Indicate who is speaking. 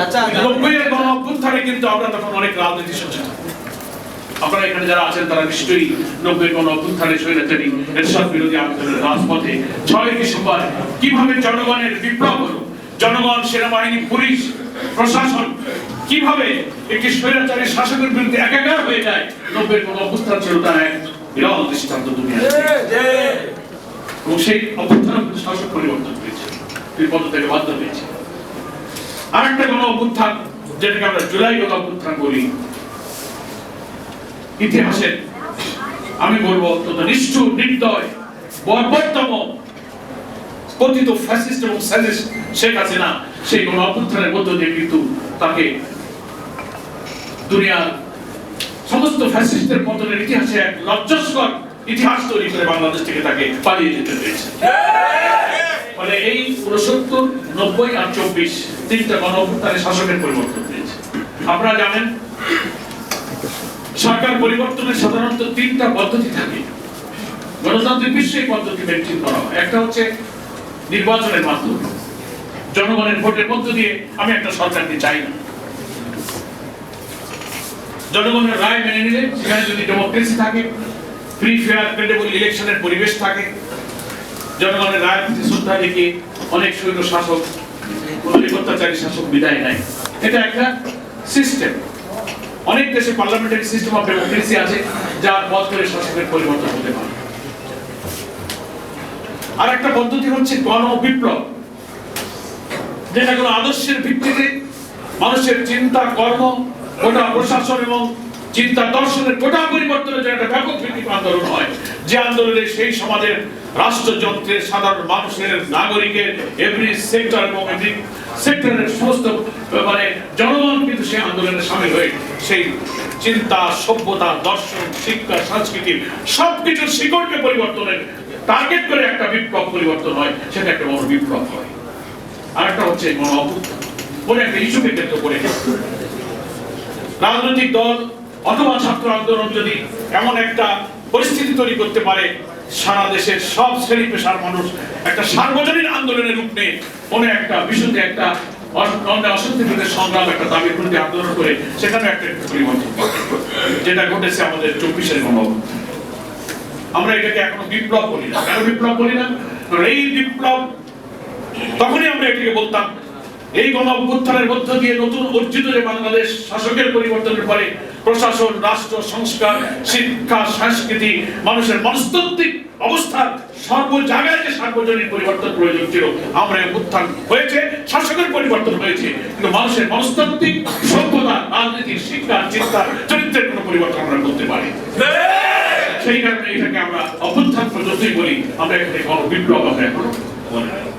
Speaker 1: চাচা,
Speaker 2: গণ অভ্যুত্থানে কিন্তু আমরা তখন অনেক রাজনীতি সচেতন আপনারা এখানে যারা আছেন তারা নিশ্চয়ই নব্বই গণ অভ্যুত্থানে স্বৈরাচারী এরশাদ বিরোধী আন্দোলনের রাজপথে ছয় ডিসেম্বর কীভাবে জনগণের বিপ্লব হলো? জনগণ সেনাবাহিনী পুলিশ প্রশাসন কীভাবে একটি স্বৈরাচারী শাসকের বিরুদ্ধে একাকার হয়ে যায়? নব্বই গণ অভ্যুত্থান ছিল তার এক বিরল দৃষ্টান্ত দুনিয়া এবং সেই অভ্যুত্থান শাসক পরিবর্তন হয়েছে। বিপদ থেকে বাধ্য হয়েছে। অভ্যুত্থান, যেটাকে আমরা জুলাই অভ্যুত্থান বলি। ইতিহাসের আমি বলব অত্যন্ত নিষ্ঠুর, নির্দয়, বর্বরতম পতিত ফ্যাসিস্ট এবং শেখ সেই অভ্যুত্থানের মধ্য দিয়ে কিন্তু তাকে দুনিয়ার সমস্ত ফ্যাসিস্টের পতনের ইতিহাসে এক লজ্জাস্কর ইতিহাস তৈরি করে বাংলাদেশ থেকে তাকে পালিয়ে যেতে হয়েছে। ফলে এই উনসত্তর নব্বই আর চব্বিশ তিনটা গণ শাসকের পরিবর্তন হয়েছে। আপনারা জানেন, সরকার পরিবর্তনের সাধারণত তিনটা পদ্ধতি থাকে। গণতান্ত্রিক বিশ্বে এই পদ্ধতি মেনটেন করা হয়। একটা হচ্ছে নির্বাচনের মাধ্যমে। জনগণের ভোটের মধ্য দিয়ে আমি একটা সরকারকে চাই না। জনগণের রায় মেনে নিলে সেখানে যদি ডেমোক্রেসি থাকে, ফ্রি, ফেয়ার, ক্রেডেবল ইলেকশনের পরিবেশ থাকে জনগণের প্রতি শ্রদ্ধা রেখে অনেক সৈন্য শাসক, অনেক অত্যাচারী শাসক বিদায় নেয়। এটা একটা সিস্টেম অনেক দেশে পার্লামেন্টারি সিস্টেম অফ ডেমোক্রেসি আছে, যার পথ করে শাসকের পরিবর্তন হতে পারে। আর একটা পদ্ধতি হচ্ছে গণ বিপ্লব। যেটা কোনো আদর্শের ভিত্তিতে মানুষের চিন্তা কর্ম, গোটা প্রশাসন এবং চিন্তা দর্শনের গোটা পরিবর্তনের জন্য একটা ব্যাপক ভিত্তিক আন্দোলন হয়। যে আন্দোলনে সেই সমাজের রাষ্ট্রযন্ত্রের সাধারণ মানুষের নাগরিকের এভরি সেক্টর এবং এভরি সেক্টরের সমস্ত মানে জনগণ কিন্তু সেই আন্দোলনে সামিল হয়ে সেই চিন্তা, সভ্যতা, দর্শন, শিক্ষা সংস্কৃতির সবকিছুর শিকড়কে পরিবর্তনের টার্গেট করে একটা বিপ্লব পরিবর্তন হয়, সেটা একটা বড় বিপ্লব হয়। আরেকটা হচ্ছে গণ অভ্যুত্থান একটা ইস্যুকে কেন্দ্র করে। রাজনৈতিক দল অথবা ছাত্র আন্দোলন যদি এমন একটা পরিস্থিতি তৈরি করতে পারে সারা দেশের সব শ্রেণি পেশার মানুষ একটা সার্বজনীন আন্দোলনের রূপ নিয়ে কোনো একটা বিষয়তে একটা সংগ্রাম একটা আন্দোলন করে সেখানে একটা পরিবর্তন। যেটা ঘটেছে আমাদের চব্বিশের আমরা এটাকে এখনও বিপ্লব বলি না। কেন বিপ্লব বলি না? এই বিপ্লব তখনই আমরা এটাকে বলতাম, এই গণ অভ্যুত্থানের মধ্য দিয়ে নতুন অর্জিত যে বাংলাদেশ শাসকের পরিবর্তনের পরে প্রশাসন রাষ্ট্র সংস্কার শিক্ষা সংস্কৃতি মানুষের মনস্তাত্ত্বিক অবস্থার সর্ব জায়গায় যে সার্বজনীন পরিবর্তন প্রয়োজন ছিল আমরা অভ্যুত্থান হয়েছে শাসকের পরিবর্তন হয়েছে কিন্তু মানুষের মনস্তাত্ত্বিক সভ্যতা রাজনীতির শিক্ষা চিন্তা চরিত্রের কোনো পরিবর্তন আমরা করতে পারি সেই কারণে এটাকে আমরা অভ্যুত্থান পর্যন্তই বলি আমরা এখানে গণ বিপ্লব আমরা এখনও বলি না।